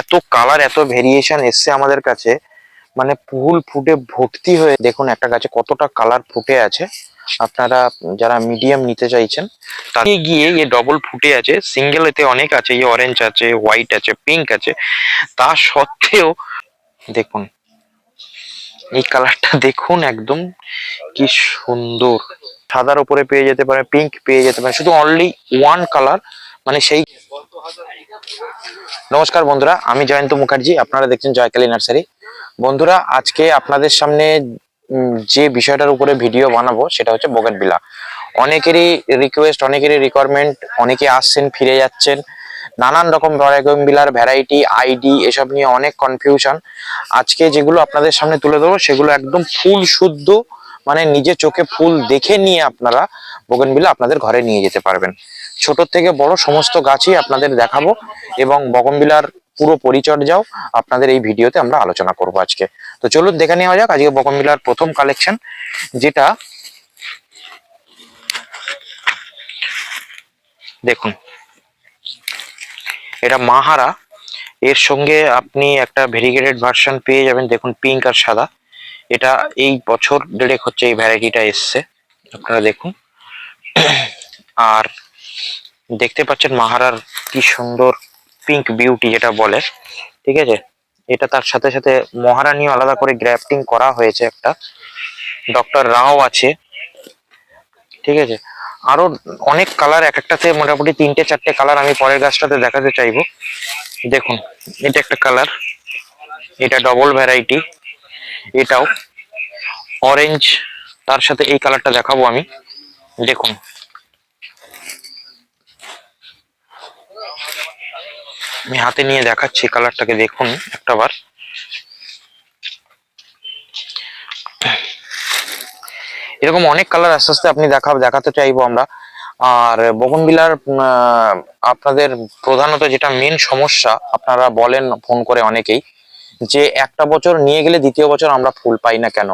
এত কালার এত ভেরিয়েশন এসছে আমাদের কাছে। মানে ফুল ফুটে ভর্তি হয়ে, দেখুন একটা গাছে কতটা কালার ফুটে আছে। আপনারা যারা মিডিয়াম নিতে চাইছেন, তাকে গিয়ে এই ডবল ফুটে আছে। সিঙ্গেল এতে অনেক আছে, এই অরেঞ্জ আছে হোয়াইট আছে পিঙ্ক আছে। তা সত্ত্বেও, দেখুন, এই কালারটা দেখুন একদম কি সুন্দর। সাদার উপরে পেয়ে যেতে পারে পিঙ্ক পেয়ে যেতে পারে শুধু অনলি ওয়ান কালার মানে সেই নমস্কার বন্ধুরা, আমি জয়ন্ত মুখার্জি, আপনারা দেখছেন জয়কালী নার্সারি। বন্ধুরা, আজকে আপনাদের সামনে যে বিষয়টার উপরে ভিডিও বানাবো, সেটা হচ্ছে বিলাহ অনেকেরই রিকোয়েস্ট অনেকেরই রিকোয়ারমেন্ট অনেকে আসছেন, ফিরে যাচ্ছেন। নানান রকম বিলার ভ্যারাইটি আইডি এসব নিয়ে অনেক কনফিউশন আজকে যেগুলো আপনাদের সামনে তুলে ধরবো, সেগুলো একদম ফুল শুদ্ধ মানে নিজে চোখে ফুল দেখে নিয়ে আপনারা বোগেনবিলা আপনাদের ঘরে নিয়ে যেতে পারবেন। ছোট থেকে বড় সমস্ত গাছই আপনাদের দেখাবো এবং বগনবিলার পুরো পরিচর্যাও আপনাদের এই ভিডিওতে আমরা আলোচনা করব আজকে। তো চলুন দেখে নেওয়া যাক আজকে বগনবিলার প্রথম কালেকশন যেটা দেখুন, এটা মাহারা। এর সঙ্গে আপনি একটা ভেরিগেটেড ভার্সন পেয়ে যাবেন, দেখুন পিঙ্ক আর সাদা। এটা এই বছর ডেরেক হচ্ছে এই ভ্যারাইটিটা এসছে, আপনারা দেখুন। আর দেখতে পাচ্ছেন মাহারার কি সুন্দর পিঙ্ক বিউটি যেটা বলে, ঠিক আছে? এটা তার সাথে সাথে মহারানীও আলাদা করে গ্রাফটিং করা হয়েছে একটা। ডক্টর রাও আছে, ঠিক আছে? আরও অনেক কালার এক একটাতে মোটামুটি তিনটে, চারটে কালার আমি পরের গাছটাতে দেখাতে চাইব। দেখুন, এটা একটা কালার এটা ডবল ভ্যারাইটি এটাও অরেঞ্জ তার সাথে এই কালারটা দেখাবো আমি। দেখুন আমি হাতে নিয়ে দেখাচ্ছি কালারটাকে দেখুন একটা বার। এরকম অনেক কালার আস্তে আস্তে আপনি দেখা, দেখাতে চাইব আমরা। আর বগনবিলার আপনাদের প্রধানত যেটা মেন সমস্যা, আপনারা বলেন, ফোন করে অনেকেই, যে একটা বছর নিয়ে গেলে দ্বিতীয় বছর আমরা ফুল পাই না কেন?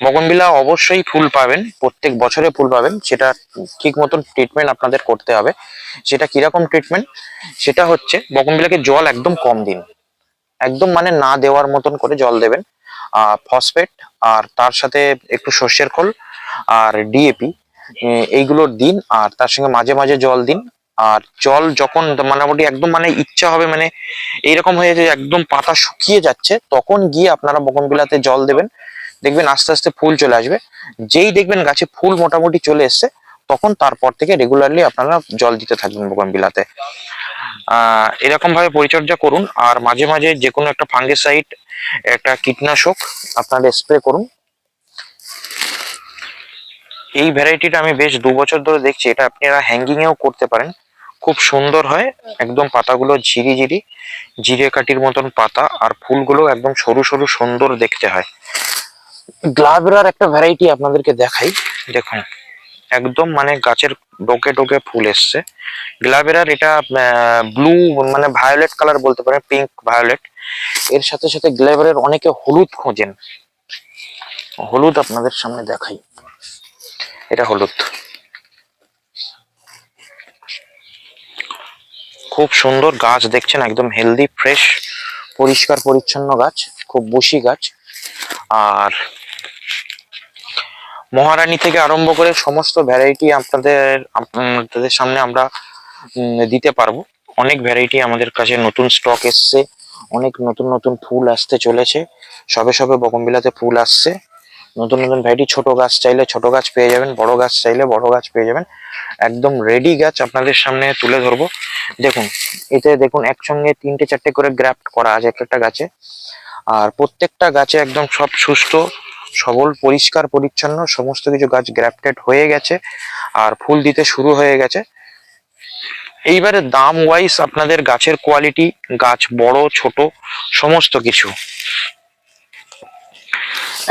বগনবিলা অবশ্যই ফুল পাবেন, প্রত্যেক বছরে ফুল পাবেন। সেটা ঠিক মতন ট্রিটমেন্ট আপনাদের করতে হবে। সেটা কীরকম ট্রিটমেন্ট সেটা হচ্ছে বগনবিলাকে জল একদম কম দিন। একদম মানে না দেওয়ার মতন করে জল দেবেন। ফসফেট আর তার সাথে একটু সর্ষের খোল, আর ডিএপি এইগুলোর দিন, আর তার সঙ্গে মাঝে মাঝে জল দিন। আর জল যখন মোটামুটি একদম মানে ইচ্ছা হবে মানে এইরকম হয়ে যে একদম পাতা শুকিয়ে যাচ্ছে, তখন গিয়ে আপনারা বগনবিলাতে জল দেবেন। দেখবেন আস্তে আস্তে ফুল চলে আসবে। যেই দেখবেন গাছে ফুল মোটামুটি চলে এসছে, তখন তারপর থেকে রেগুলারলি আপনারা জল দিতে থাকবেন বিলাতে। আহ এরকম ভাবে পরিচর্যা করুন আর মাঝে মাঝে যে কোনো একটা ফাঙ্গিসাইড একটা কীটনাশক আপনারা স্প্রে করুন। এই ভ্যারাইটিটা আমি বেশ দু বছর ধরে দেখছি, এটা আপনারা হ্যাঙ্গিং এও করতে পারেন। খুব সুন্দর হয়, একদম পাতাগুলো ঝিরি ঝিরি, জিরে কাঠির মতন পাতা আর ফুলগুলো একদম সরু সরু সুন্দর দেখতে হয়। গ্লাভেরার একটা ভ্যারাইটি আপনাদেরকে দেখাই। দেখুন, একদম মানে গাছের ডোকে ডোকে ফুল এসছে। গ্লাভেরার এটা ব্লু মানে ভায়োলেট কালার বলতে পারেন পিঙ্ক ভায়োলেট এর সাথে সাথে গ্লাভেরার অনেকে হলুদ খোঁজেন। হলুদ আপনাদের সামনে দেখাই। এটা হলুদ। খুব সুন্দর গাছ দেখছেন, একদম হেলদি ফ্রেশ পরিষ্কার পরিচ্ছন্ন গাছ, খুব বসি গাছ। আর মহারানী থেকে আরম্ভ করে সমস্ত ভ্যারাইটি আপনাদের আপনাদের সামনে আমরা দিতে পারব। অনেক ভ্যারাইটি আমাদের কাছে নতুন স্টক এসছে, অনেক নতুন নতুন ফুল আসতে চলেছে। সবে সবে বকমবিলাতে ফুল আসছে। নতুন নতুন ভ্যারাইটি ছোট গাছ চাইলে ছোট গাছ পেয়ে যাবেন, বড় গাছ চাইলে বড় গাছ পেয়ে যাবেন। একদম রেডি গাছ আপনাদের সামনে তুলে ধরবো। দেখুন, এতে দেখুন, একসঙ্গে তিনটে চারটে করে গ্রাফট করা আছে এক একটা গাছে। আর প্রত্যেকটা গাছে একদম সব সুস্থ, সবল, পরিষ্কার, পরিচ্ছন্ন, সমস্ত কিছু গাছ গ্রাফটেড হয়ে গেছে আর ফুল দিতে শুরু হয়ে গেছে। এইবারে দাম ওয়াইজ আপনাদের গাছের কোয়ালিটি গাছ বড়, ছোট, সমস্ত কিছু।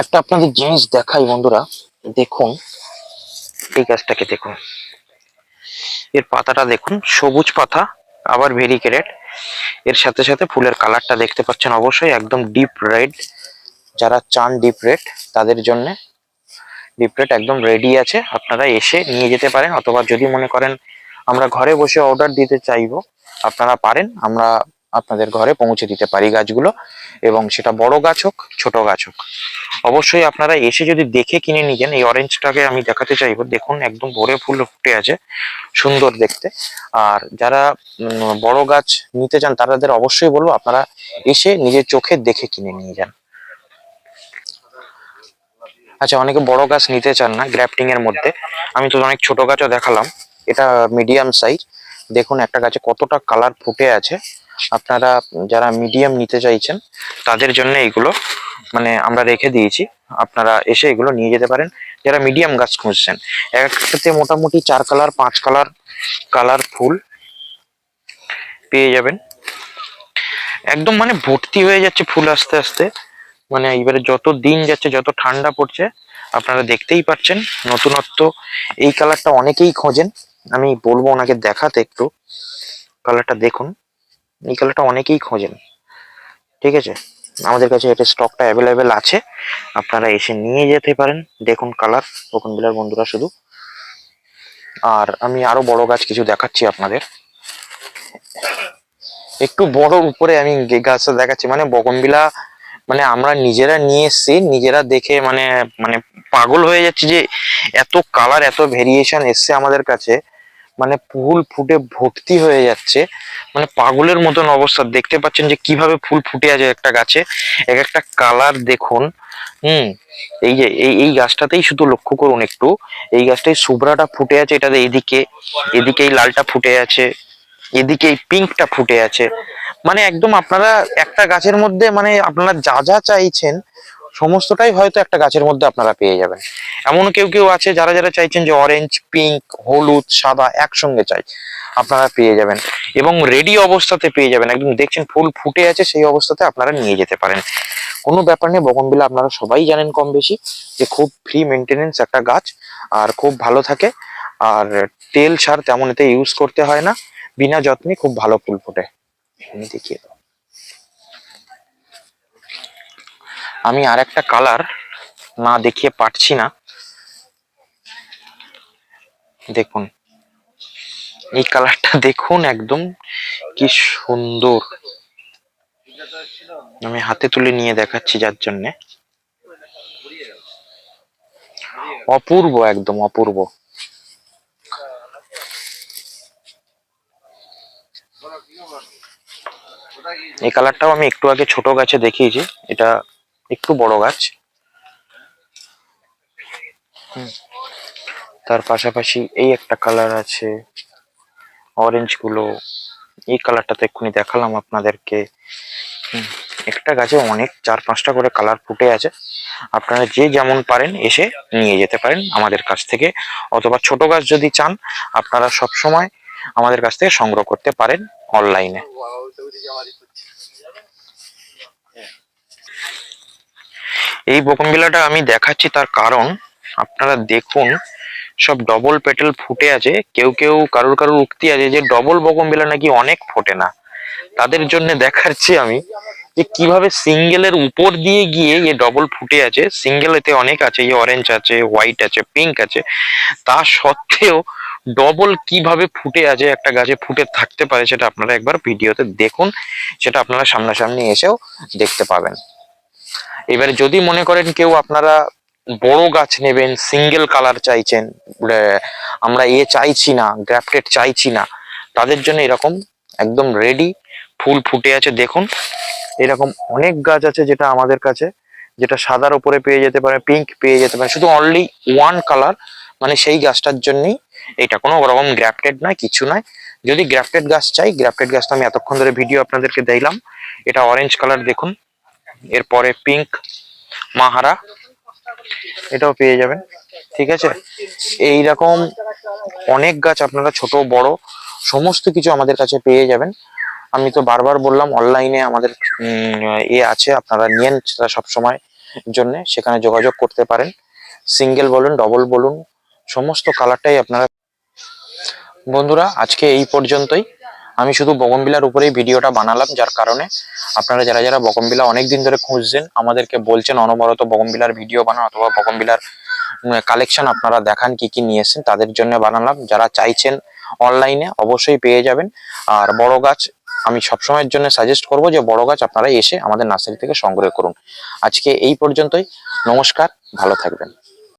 একটা আপনাদের জিনিস দেখাই বন্ধুরা। দেখুন, এই গাছটাকে দেখুন। এর পাতাটা দেখুন, সবুজ পাতা, আবার ভেরিকেটেড এর সাথে সাথে ফুলের কালারটা দেখতে পাচ্ছেন অবশ্যই, একদম ডিপ রেড যারা চান ডিপ রেড তাদের জন্য ডিপ রেড একদম রেডি আছে। আপনারা এসে নিয়ে যেতে পারেন, অথবা যদি মনে করেন আমরা ঘরে বসে অর্ডার দিতে চাইব, আপনারা পারেন। আমরা আপনাদের ঘরে পৌঁছে দিতে পারি গাছগুলো, এবং সেটা বড় গাছ হোক, ছোট গাছ হোক। অবশ্যই আপনারা এসে যদি দেখে কিনে নিয়ে যান, এই অরেঞ্জটাকে আমি দেখাতে চাইব। দেখুন, একদম ভরে ফুল ফুটে আছে, সুন্দর দেখতে। আর যারা বড় গাছ নিতে চান, তাদের অবশ্যই বলব, আপনারা এসে নিজের চোখে দেখে কিনে নিয়ে যান। আচ্ছা অনেকে বড় গাছ নিতে চান না গ্রাফটিং এর মধ্যে। আমি তো অনেক ছোট গাছও দেখালাম। এটা মিডিয়াম সাইজ দেখুন, একটা গাছে কতটা কালার ফুটে আছে। আপনারা যারা মিডিয়াম নিতে চাইছেন, তাদের জন্য এগুলো মানে আমরা রেখে দিয়েছি। আপনারা এসে এগুলো নিয়ে যেতে পারেন। যারা মিডিয়াম গাছ খুঁজছেন একটাতে মোটামুটি চার কালার পাঁচ কালার কালার ফুল পেয়ে যাবেন। একদম মানে ভর্তি হয়ে যাচ্ছে ফুল আস্তে আস্তে। মানে এবারে যত দিন যাচ্ছে, যত ঠান্ডা পড়ছে, আপনারা দেখতেই পাচ্ছেন নতুনত্ব। এই কালারটা অনেকেই খোঁজেন। আমি বলব ওনাকে দেখাতে একটু। কালারটা দেখুন। এই কালারটা অনেকেই খোঁজেন। ঠিক আছে? আমাদের কাছে এটা স্টকটা অ্যাভেলেবেল আছে। আপনারা এসে নিয়ে যেতে পারেন। দেখুন কালার কোকন বিলার বন্ধুরা শুধু। আর আমি আরও বড় গাছ কিছু দেখাচ্ছি আপনাদের। একটু বড় উপরে আমি গাছটা দেখাচ্ছি মানে বগনবিলা মানে আমরা নিজেরা নিয়ে এসেছি, নিজেরা দেখে মানে মানে পাগল হয়ে যাচ্ছে যে এত কালার এত ভেরিয়েশন এসছে আমাদের কাছে। মানে ফুল ফুটে ভর্তি হয়ে যাচ্ছে। মানে পাগলের মতন অবস্থা। দেখতে পাচ্ছেন যে কীভাবে ফুল ফুটে আছে একটা গাছে। এক একটা কালার দেখুন। হুম, এই যে, এই এই গাছটাতেই শুধু লক্ষ্য করুন একটু। এই গাছটাই শুভ্রাটা ফুটে আছে এটাতে এদিকে। এদিকে এই লালটা ফুটে আছে। এদিকে এই পিঙ্কটা ফুটে আছে। মানে একদম আপনারা একটা গাছের মধ্যে মানে আপনারা যা যা চাইছেন সমস্তটাই হয়তো একটা গাছের মধ্যে আপনারা পেয়ে যাবেন। এমন কেউ কেউ আছে যারা যারা চাইছেন যে অরেঞ্জ পিঙ্ক হলুদ, সাদা একসঙ্গে চাই, আপনারা পেয়ে যাবেন। এবং রেডি অবস্থাতে পেয়ে যাবেন। একদম দেখছেন ফুল ফুটে আছে, সেই অবস্থাতে আপনারা নিয়ে যেতে পারেন। কোনো ব্যাপার নেই, বগনবিলা আপনারা সবাই জানেন কম বেশি যে খুব ফ্রি মেনটেনেন্স একটা গাছ, আর খুব ভালো থাকে। আর তেল সার তেমন এতে ইউজ করতে হয় না। বিনা যত্নে খুব ভালো ফুল ফোটে। দেখিয়ে দাও। আমি আর একটা কালার না দেখিয়ে পারছি না। দেখুন, এই কালারটা দেখুন একদম কি সুন্দর। আমি হাতে তুলে নিয়ে দেখাচ্ছি যার জন্যে। অপূর্ব, একদম অপূর্ব। এই কালারটাও আমি একটু আগে ছোট গাছে দেখিয়েছি। এটা একটু বড় গাছ। তার পাশাপাশি এই একটা কালার আছে অরেঞ্জগুলো। এই কালারটা তো এক্ষুনি দেখালাম আপনাদেরকে। একটা গাছে অনেক, চার পাঁচটা করে কালার ফুটে আছে। আপনারা যে যেমন পারেন এসে নিয়ে যেতে পারেন আমাদের কাছ থেকে। অথবা ছোট গাছ যদি চান, আপনারা সব সময় আমাদের কাছ থেকে সংগ্রহ করতে পারেন অনলাইনে এই বকমবিলাটা আমি দেখাচ্ছি তার কারণ, আপনারা দেখুন, সব ডবল পেটেল ফুটে আছে। কেউ কেউ কারোর কারোর উক্তি আছে যে ডবল বকমবিলা নাকি অনেক ফোটে না। তাদের জন্য দেখাচ্ছি আমি যে কীভাবে সিঙ্গেলের উপর দিয়ে গিয়ে এই ডবল ফুটে আছে। সিঙ্গেল এতে অনেক আছে, এই অরেঞ্জ আছে হোয়াইট আছে পিঙ্ক আছে। তা সত্ত্বেও ডবল কীভাবে ফুটে আছে, একটা গাছে ফুটে থাকতে পারে, সেটা আপনারা একবার ভিডিওতে দেখুন। সেটা আপনারা সামনাসামনি এসেও দেখতে পাবেন। এবারে যদি মনে করেন কেউ আপনারা বড় গাছ নেবেন সিঙ্গেল কালার চাইছেন আমরা এ চাইছি না গ্রাফটেড চাইছি না, তাদের জন্য এরকম একদম রেডি ফুল ফুটে আছে। দেখুন, এরকম অনেক গাছ আছে যেটা আমাদের কাছে, যেটা সাদার উপরে পেয়ে যেতে পারে পিঙ্ক পেয়ে যেতে পারে। শুধু অনলি ওয়ান কালার মানে সেই গাছটার জন্যই এটা কোনো রকম গ্রাফটেড নয়, কিছু নয়। যদি গ্রাফটেড গাছ চাই গ্রাফটেড গাছ তো আমি এতক্ষণ ধরে ভিডিও আপনাদেরকে দিলাম, এটা অরেঞ্জ কালার দেখুন। এরপরে পিঙ্ক মাহারা, এটাও পেয়ে যাবেন, ঠিক আছে? এই রকম অনেক গাছ আপনারা ছোট, বড়, সমস্ত কিছু আমাদের কাছে পেয়ে যাবেন। আমি তো বারবার বললাম, অনলাইনে আমাদের এ আছে, আপনারা নিয়েন সেটা সবসময় জন্য, সেখানে যোগাযোগ করতে পারেন। সিঙ্গেল বলুন, ডবল বলুন, সমস্ত কালারটাই আপনারা, বন্ধুরা, আজকে এই পর্যন্তই। আমি শুধু বগনবিলার উপরেই ভিডিওটা বানালাম, যার কারণে আপনারা যারা যারা বগনবিলা অনেক দিন ধরে খুঁজছেন, আমাদেরকে বলছেন অনবরত বগনবিলার ভিডিও বানান অথবা বগনবিলার কালেকশন আপনারা দেখান কি কি নিয়ে এসেছেন, তাদের জন্য বানালাম। যারা চাইছেন অনলাইনে অবশ্যই পেয়ে যাবেন। আর বড় গাছ, আমি সবসময়ের জন্য সাজেস্ট করব যে বড় গাছ আপনারা এসে আমাদের নার্সারি থেকে সংগ্রহ করুন। আজকে এই পর্যন্তই, নমস্কার, ভালো থাকবেন।